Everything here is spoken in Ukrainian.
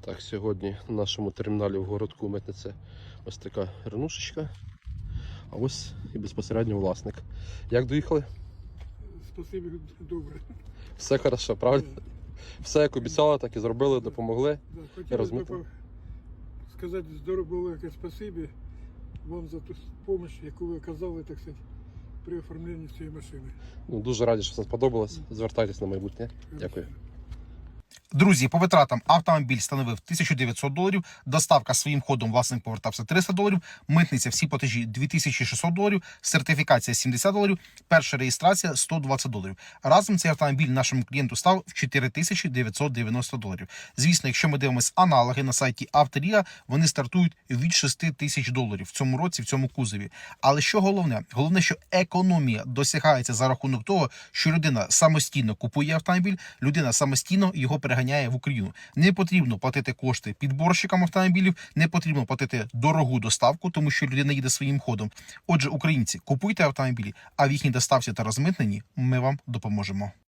Так, сьогодні на нашому терміналі в городку митниця ось така ренушечка. А ось і безпосередньо власник. Як доїхали? Спасибі, добре. Все хорошо, правильно? Все як обіцяли, так і зробили, допомогли. Б сказати здорово спасибі вам за ту допомогу, яку ви оказали, так сказати, при оформленні цієї машини. Ну, дуже раді, що вам сподобалось. Звертайтесь на майбутнє. Дякую. Друзі, по витратам автомобіль становив 1900 доларів, доставка своїм ходом власник повертався 300 доларів, митниця всі платежі 2600 доларів, сертифікація 70 доларів, перша реєстрація 120 доларів. Разом цей автомобіль нашому клієнту став в 4990 доларів. Звісно, якщо ми дивимося аналоги на сайті Авторія, вони стартують від 6 тисяч доларів в цьому році, в цьому кузові. Але що головне? Головне, що економія досягається за рахунок того, що людина самостійно купує автомобіль, людина самостійно його переганяє в Україну. Не потрібно платити кошти підборщикам автомобілів, не потрібно платити дорогу доставку, тому що людина їде своїм ходом. Отже, українці, купуйте автомобілі, а в їхній доставці та розмитненні ми вам допоможемо.